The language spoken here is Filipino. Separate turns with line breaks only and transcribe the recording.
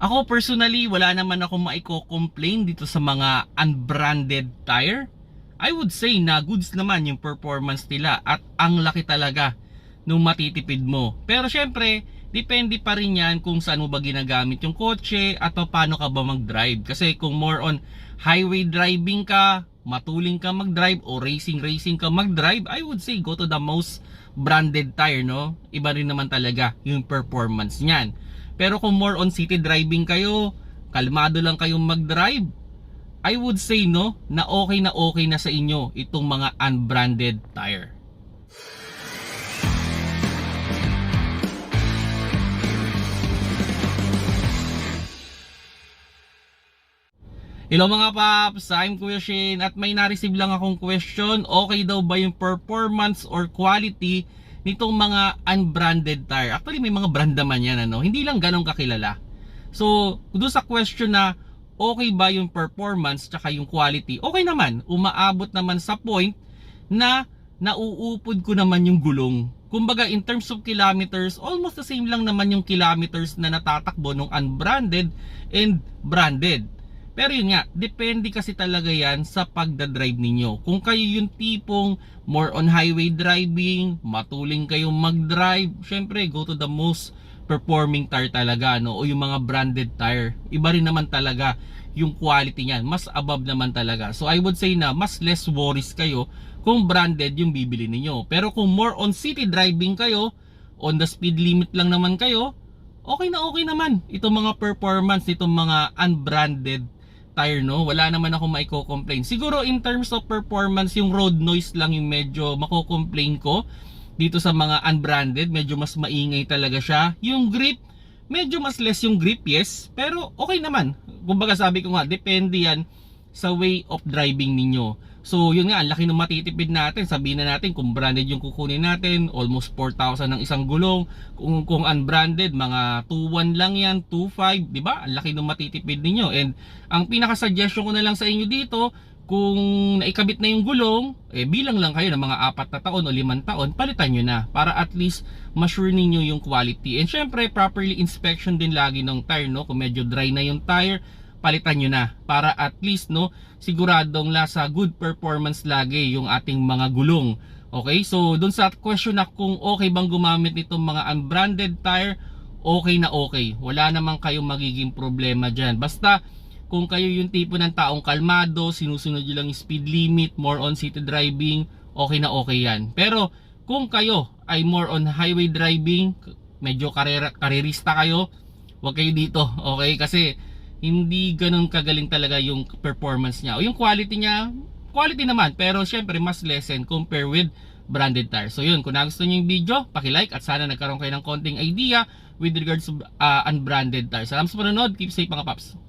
Ako personally, wala naman ako maiko-complain dito sa mga unbranded tire. I would say na goods naman yung performance nila at ang laki talaga nung matitipid mo. Pero syempre, depende pa rin yan kung saan mo ba ginagamit yung kotse at paano ka ba mag-drive. Kasi kung more on highway driving ka, matuling ka mag-drive o racing racing ka mag-drive, I would say go to the most branded tire, no? Iba rin naman talaga yung performance niyan. Pero kung more on city driving kayo, kalmado lang kayong mag-drive, I would say no, na okay na okay na sa inyo itong mga unbranded tire. Hello mga paps, I'm Kuya Shane at may na-receive lang akong question. Okay daw ba yung performance or quality nitong mga unbranded tire? Actually may mga brand naman yan ano, hindi lang ganong kakilala. So, doon sa question na okay ba yung performance tsaka yung quality, okay naman. Umaabot naman sa point na nauupod ko naman yung gulong. Kumbaga in terms of kilometers, almost the same lang naman yung kilometers na natatakbo ng unbranded and branded. Pero yun nga, depende kasi talaga yan sa pagdadrive ninyo. Kung kayo yung tipong more on highway driving, matuling kayong mag-drive, syempre go to the most performing tire talaga no? O yung mga branded tire. Iba rin naman talaga yung quality niyan. Mas above naman talaga. So I would say na mas less worries kayo kung branded yung bibili ninyo. Pero kung more on city driving kayo on the speed limit lang naman kayo okay na okay naman itong mga performance itong mga unbranded tire no? Wala naman ako maiko-complain. Siguro in terms of performance yung road noise lang yung medyo mako-complain ko dito sa mga unbranded. Medyo mas maingay talaga siya. Yung grip medyo mas less yung grip yes. Pero okay naman. Kumbaga sabi ko nga depende yan sa way of driving ninyo. So yun nga laki ng matitipid natin. Sabihin na natin kung branded yung kukunin natin almost 4,000 ng isang gulong. Kung, kung unbranded mga 2.1 lang yan 2.5 di ba? Ang laki ng matitipid ninyo. And ang pinaka suggestion ko na lang sa inyo dito kung naikabit na yung gulong, eh bilang lang kayo ng mga apat na taon o limang taon, palitan nyo na para at least ma-sure ninyo yung quality. And syempre, properly inspection din lagi ng tire, no? Kung medyo dry na yung tire, palitan nyo na para at least, no, siguradong lasa good performance lagi yung ating mga gulong. Okay, so dun sa question na kung okay bang gumamit nitong mga unbranded tire, okay na okay. Wala namang kayong magiging problema dyan. Basta, kung kayo yung tipo ng taong kalmado, sinusunod nyo lang speed limit, more on city driving, okay na okay yan. Pero kung kayo ay more on highway driving, medyo karerista kayo, huwag kayo dito, okay? Kasi hindi ganun kagaling talaga yung performance niya. O yung quality niya, quality naman, pero syempre mas lessen compare with branded tires. So yun, kung nagustuhan niyo yung video, paki-like at sana nagkaroon kayo ng konting idea with regards to uh, unbranded tires. Salamat sa panonood, keep safe mga paps.